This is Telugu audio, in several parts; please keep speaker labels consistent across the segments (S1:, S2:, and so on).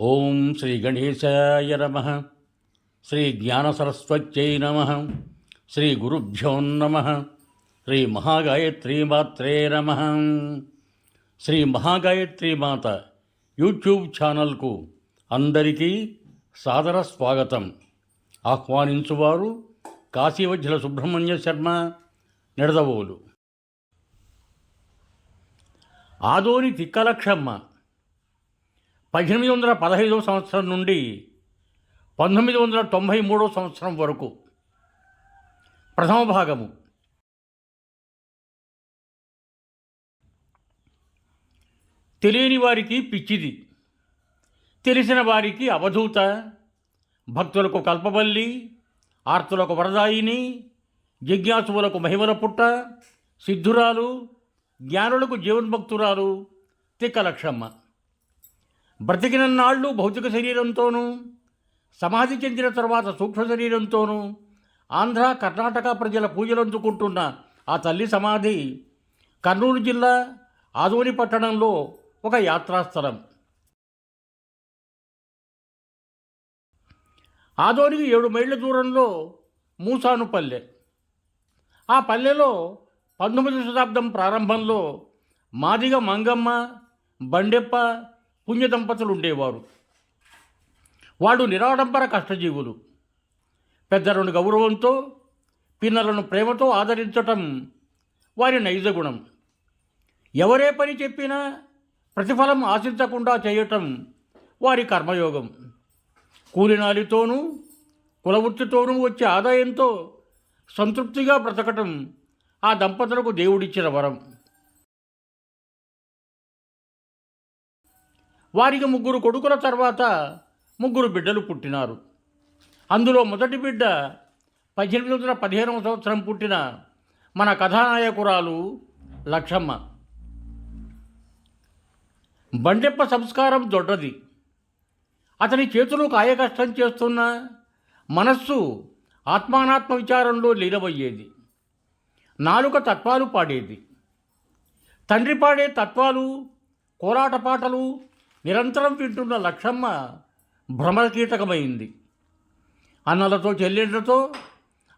S1: ఓం శ్రీ గణేశాయ నమ. శ్రీ జ్ఞానసరస్వత్యై నమ. శ్రీ గురుభ్యో నమ. శ్రీ మహాగాయత్రీమాత్రే నమ. శ్రీ మహాగాయత్రి మాత యూట్యూబ్ ఛానల్కు అందరికీ సాదర స్వాగతం. ఆహ్వానించువారు కాశీవజ్జల సుబ్రహ్మణ్య శర్మ నిడదవోలు. ఆదోని తిక్కలక్షమ్మ పద్దెనిమిది వందల పదహైదవ సంవత్సరం నుండి పంతొమ్మిది వందల తొంభై మూడవ సంవత్సరం వరకు. ప్రథమ భాగము. తెలియని వారికి పిచ్చిది. తెలిసిన వారికి అవధూత. భక్తులకు కల్పవల్లి ఆర్తులకు వరదాయిని. జిజ్ఞాసువులకు మహిమల పుట్ట. సిద్ధురాలు. జ్ఞానులకు జీవన్భక్తురాలు. తిక్కలక్షమ్మ. బ్రతికినన్నాళ్ళు భౌతిక శరీరంతోనూ సమాధి చెందిన తర్వాత సూక్ష్మ శరీరంతోనూ ఆంధ్ర కర్ణాటక ప్రజల పూజలు అందుకుంటున్న ఆ తల్లి సమాధి కర్నూలు జిల్లా ఆదోని పట్టణంలో ఒక యాత్రాస్థలం. ఆదోనికి ఏడు మైళ్ళ దూరంలో మూసాను పల్లె ఆ పల్లెలో పంతొమ్మిదవ శతాబ్దం ప్రారంభంలో మాదిగ మంగమ్మ బండెప్ప పుణ్య దంపతులు ఉండేవారు వాడు నిరాడంబర కష్టజీవులు. పెద్దలను గౌరవంతో పిన్నలను ప్రేమతో ఆదరించటం వారి నైజ గుణం ఎవరే పని చెప్పినా ప్రతిఫలం ఆశించకుండా చేయటం వారి కర్మయోగం. కూలినాలితోనూ కులవృత్తితోనూ వచ్చే ఆదాయంతో సంతృప్తిగా బ్రతకటం ఆ దంపతులకు దేవుడిచ్చిన వరం. వారికి ముగ్గురు కొడుకుల తర్వాత ముగ్గురు బిడ్డలు పుట్టినారు. అందులో మొదటి బిడ్డ పద్దెనిమిది వందల పదిహేనవ సంవత్సరం పుట్టిన మన కథానాయకురాలు లక్షమ్మ. బండెప్ప సంస్కారం దొడ్డది. అతని చేతులు కాయకష్టం చేస్తున్న మనస్సు ఆత్మానాత్మ విచారంలో లీనమయ్యేది. నాలుక తత్వాలు పాడేది. తండ్రి పాడే తత్వాలు కోలాట పాటలు నిరంతరం వింటున్న లక్షమ్మ భ్రమకీటకమైంది అన్నలతో చెల్లెళ్ళతో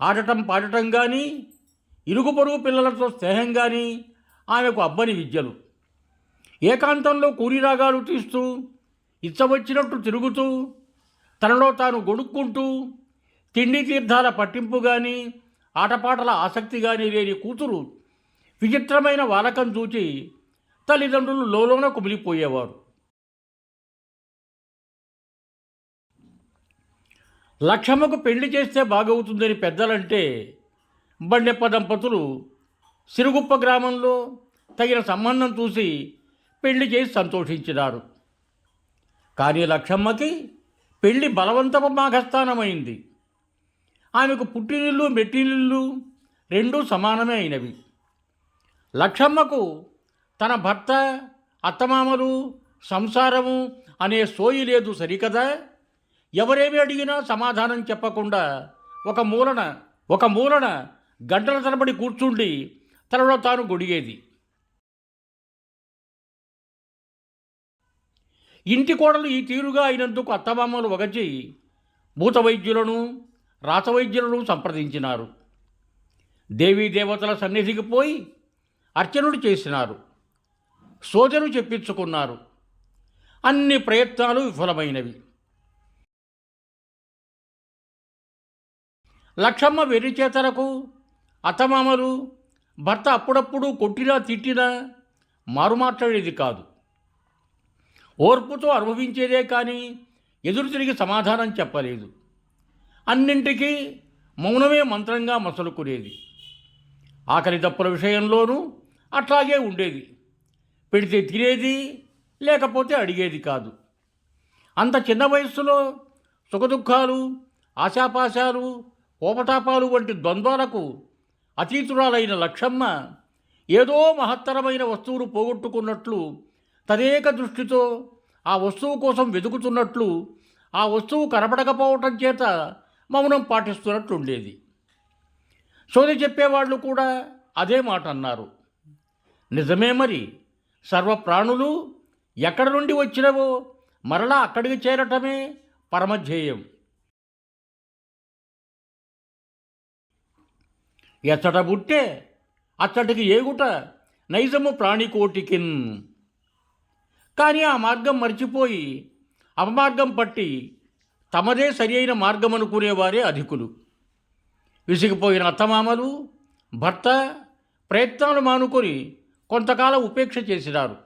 S1: ఆడటం పాడటం కానీ ఇరుగు పొరుగు పిల్లలతో స్నేహం కానీ ఆమెకు అబ్బని విద్యలు. ఏకాంతంలో కూలిరాగాలు తీస్తూ ఇచ్చవచ్చినట్టు తిరుగుతూ తనలో తాను గొడుక్కుంటూ తిండి తీర్థాల పట్టింపు కానీ ఆటపాటల ఆసక్తి కానీ లేని కూతురు విచిత్రమైన వాలకం చూచి తల్లిదండ్రులు లోలోన కుమిలిపోయేవారు. లక్షమ్మకు పెళ్ళి చేస్తే బాగవుతుందని పెద్దలంటే బండెప్ప దంపతులు సిరుగుప్ప గ్రామంలో తగిన సంబంధం చూసి పెళ్ళి చేసి సంతోషించినారు. కానీ లక్షమ్మకి పెళ్ళి బలవంతపు మాఘస్థానమైంది. ఆమెకు పుట్టినిల్లు మెట్టినిల్లు రెండూ సమానమే అయినవి. లక్షమ్మకు తన భర్త అత్తమామలు సంసారము అనే సోయి లేదు సరికదా? ఎవరేమి అడిగినా సమాధానం చెప్పకుండా ఒక మూలన ఒక మూలన గంటల తరబడి కూర్చుండి తనలో తాను గొడిగేది. ఇంటి కోడలు ఈ తీరుగా అయినందుకు అత్తమామలు ఒకచి భూత వైద్యులను రాసవైద్యులను సంప్రదించినారు. దేవీ దేవతల సన్నిధికి పోయి అర్చనలు చేసినారు. సోదరు చెప్పించుకున్నారు. అన్ని ప్రయత్నాలు విఫలమైనవి. లక్షమ్మ వెర్రిచేతలకు అత్తమామలు భర్త అప్పుడప్పుడు కొట్టినా తిట్టినా మారుమాట్లాడేది కాదు. ఓర్పుతో అనుభవించేదే కానీ ఎదురు తిరిగి సమాధానం చెప్పలేదు. అన్నింటికీ మౌనమే మంత్రంగా మసలుకునేది. ఆకలి దప్పుల విషయంలోనూ అట్లాగే ఉండేది. పెడితే తినేది లేకపోతే అడిగేది కాదు. అంత చిన్న వయస్సులో సుఖదుఖాలు ఆశాపాశాలు కోపతాపాలు వంటి ద్వంద్వాలకు అతీతురాలైన లక్షమ్మ ఏదో మహత్తరమైన వస్తువును పోగొట్టుకున్నట్లు తదేక దృష్టితో ఆ వస్తువు కోసం వెతుకుతున్నట్లు ఆ వస్తువు కనబడకపోవటం చేత మౌనం పాటిస్తున్నట్లుండేది. సోది చెప్పేవాళ్ళు కూడా అదే మాట అన్నారు నిజమే మరి సర్వ ప్రాణులు ఎక్కడి నుండి వచ్చినవో మరలా అక్కడికి చేరటమే పరమధ్యేయం. ఎచ్చట బుట్టే అచ్చటికి ఏగుట నైజము ప్రాణికోటికిన్. కానీ ఆ మార్గం మర్చిపోయి అపమార్గం పట్టి తమదే సరి అయిన మార్గం అనుకునేవారే అధికులు. విసిగిపోయిన అత్తమామలు భర్త ప్రయత్నాలు మానుకొని కొంతకాలం ఉపేక్ష చేసినారు.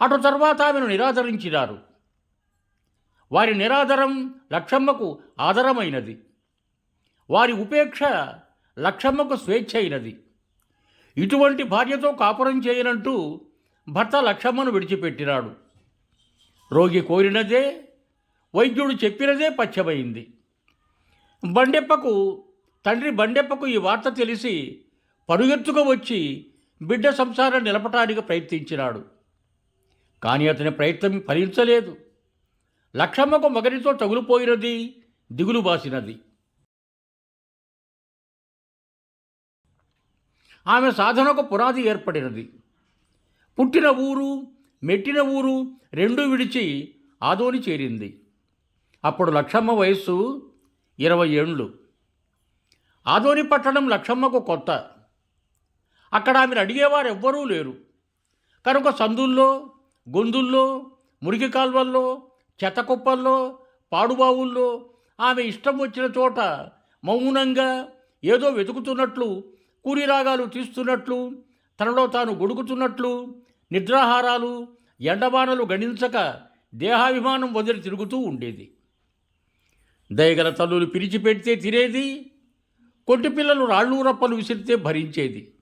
S1: అటు తర్వాత ఆమెను నిరాదరించినారు. వారి నిరాదరం లక్షమ్మకు ఆదరమైనది. వారి ఉపేక్ష లక్షమ్మకు స్వేచ్ఛ అయినది ఇటువంటి భార్యతో కాపురం చేయనంటూ భర్త లక్షమ్మను విడిచిపెట్టినాడు. రోగి కోరినదే వైద్యుడు చెప్పినదే పచ్చమైంది. బండెప్పకు తండ్రి బండెప్పకు ఈ వార్త తెలిసి పరుగెత్తుకు వచ్చి బిడ్డ సంసారం నిలపటానికి ప్రయత్నించినాడు. కానీ అతని ప్రయత్నం ఫలించలేదు. లక్షమ్మకు మగనితో తగులుపోయినది దిగులు బాసినది. ఆమె సాధనకు పునాది ఏర్పడినది. పుట్టిన ఊరు మెట్టిన ఊరు రెండూ విడిచి ఆదోని చేరింది. అప్పుడు లక్షమ్మ వయస్సు ఇరవై ఏండ్లు ఆదోని పట్టణం లక్షమ్మకు కొత్త. అక్కడ ఆమెను అడిగేవారు ఎవ్వరూ లేరు. కనుక సందుల్లో గొంతుల్లో మురికి కాల్వల్లో చెత్తకుప్పల్లో పాడుబావుల్లో ఆమె ఇష్టం వచ్చిన చోట మౌనంగా ఏదో వెతుకుతున్నట్లు కూలిరాగాలు తీస్తున్నట్లు తనలో తాను గొడుగుతున్నట్లు నిద్రాహారాలు ఎండబానలు గణించక దేహాభిమానం వదిలి తిరుగుతూ ఉండేది. దయగల తల్లులు పిలిచిపెడితే తినేది కొట్టి పిల్లలు రాళ్ళు రప్పలు విసిరితే భరించేది.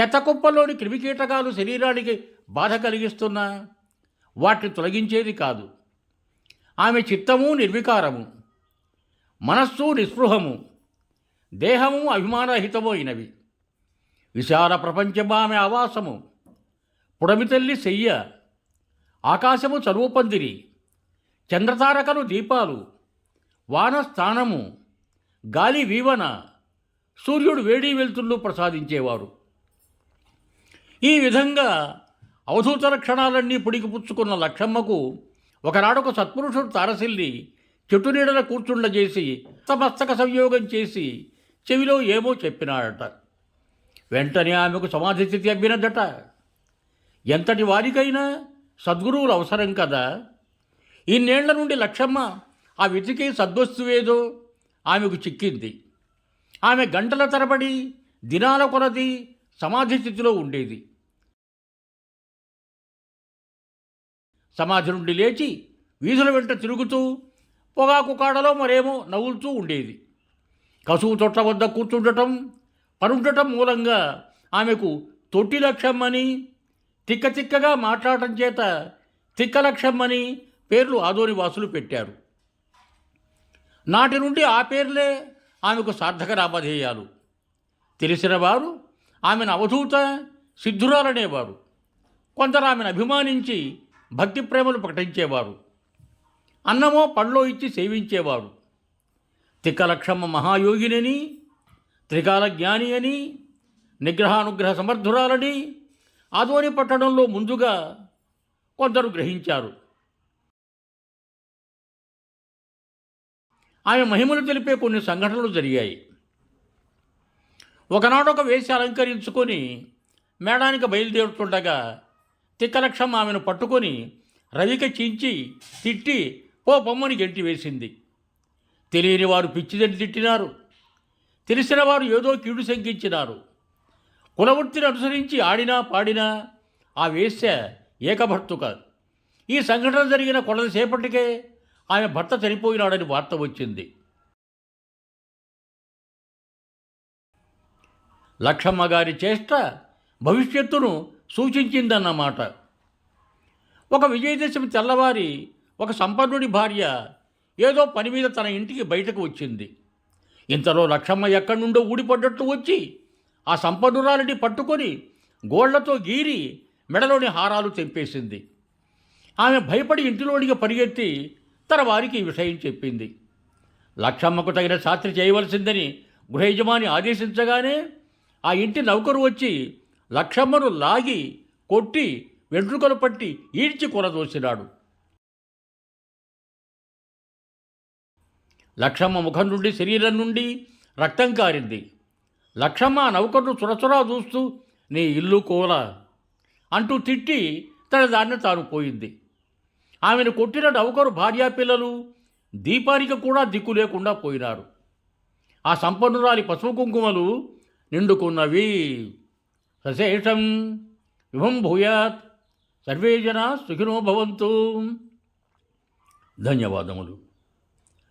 S1: చెత్తకుప్పలోని క్రిమికీటకాలు శరీరానికి బాధ కలిగిస్తున్నా వాటిని తొలగించేది కాదు. ఆమె చిత్తము నిర్వికారము. మనస్సు నిస్పృహము దేహము అభిమానరహితము అయినవి విశాల ప్రపంచమామె ఆవాసము పుడమితల్లి శయ్య ఆకాశము చరువుపందిరి చంద్రతారకలు దీపాలు వాన స్థానము గాలి వీవన సూర్యుడు వేడి వెలుతుళ్ళు ప్రసాదించేవారు. ఈ విధంగా అవధూత లక్షణాలన్నీ పుడికిపుచ్చుకున్న లక్షమ్మకు ఒకనాడొక సత్పురుషుడు తారసిల్లి చెట్టు కూర్చుండ కూర్చుండజేసి సమస్తక సంయోగం చేసి చెవిలో ఏమో చెప్పినాడట. వెంటనే ఆమెకు సమాధి స్థితి అబ్బినదట. ఎంతటి వారికైనా సద్గురువులు అవసరం కదా. ఇన్నేళ్ళ నుండి లక్షమ్మ ఆ వెతికే సద్వస్తువేదో ఆమెకు చిక్కింది. ఆమె గంటల తరబడి దినాల కొలది సమాధి స్థితిలో ఉండేది. సమాధి నుండి లేచి వీధుల వెంట తిరుగుతూ పొగాకు కాడలో మరేమో నవ్వులుతూ ఉండేది. కసువు తొట్ల వద్ద కూర్చుండటం పరుండటం మూలంగా ఆమెకు తొట్టి లక్ష్యమ్మని తిక్క తిక్కగా మాట్లాడటం చేత తిక్కలక్ష్యమ్మని పేర్లు ఆదోని వాసులు పెట్టారు. నాటి నుండి ఆ పేర్లే ఆమెకు సార్థక నామధేయాలు తెలిసిన వారు ఆమెను అవధూత సిద్ధురాలనేవారు. కొందరు ఆమెను అభిమానించి భక్తి ప్రేమలు ప్రకటించేవారు. అన్నమో పండ్లో ఇచ్చి సేవించేవారు తిక్కలక్షమ్మ మహాయోగినని త్రికాల జ్ఞాని అని నిగ్రహానుగ్రహ సమర్థురాలని ఆదోని పట్టణంలో ముందుగా కొందరు గ్రహించారు. ఆమె మహిమలు తెలిపే కొన్ని సంఘటనలు జరిగాయి. ఒకనాడు ఒక వేసి అలంకరించుకొని మేడానికి బయలుదేరుతుండగా తిక్కలక్షం ఆమెను పట్టుకొని రవిక చించి తిట్టి ఓ బొమ్మని గెంటి వేసింది. తెలియని వారు పిచ్చిదని తిట్టినారు. తెలిసిన వారు ఏదో కీడు శంకించినారు. కులవృత్తిని అనుసరించి ఆడినా పాడినా ఆ వేశ్య ఏకభర్తుక. ఈ సంఘటన జరిగిన కొలదిసేపటికే ఆమె భర్త చనిపోయినాడని వార్త వచ్చింది. లక్షమ్మ గారి చేష్ట భవిష్యత్తును సూచించిందన్నమాట. ఒక విజయదశమి తెల్లవారి ఒక సంపన్నుడి భార్య ఏదో పని మీద తన ఇంటికి బయటకు వచ్చింది. ఇంతలో లక్షమ్మ ఎక్కడి నుండో ఊడిపడ్డట్టు వచ్చి ఆ సంపన్నురాలిని పట్టుకొని గోళ్ళతో గీరి మెడలోని హారాలు తెంపేసింది ఆమె భయపడి ఇంటిలోనికి పరిగెత్తి తన వారికి ఈ విషయం చెప్పింది. లక్షమ్మకు తగిన శాస్త్రి చేయవలసిందని గృహయజమాని ఆదేశించగానే ఆ ఇంటి నౌకరు వచ్చి లక్షమ్మను లాగి కొట్టి వెంట్రుకలు పట్టి ఈడ్చి కొనదోసినాడు లక్షమ్మ ముఖం నుండి శరీరం నుండి రక్తం కారింది. లక్షమ్మ నౌకరును చురచురా చూస్తూ నీ ఇల్లు కోల అంటూ తిట్టి తన దాన్ని తాను పోయింది. ఆమెను కొట్టిన నౌకరు భార్యా పిల్లలు దీపానికి కూడా దిక్కు లేకుండా పోయినారు. ఆ సంపన్నురాలి పసుపు కుంకుమలు నిండుకున్నవి. సశేషం విభం భూయాత్. సర్వే జనా సుఖినో భవంతు. ధన్యవాదములు.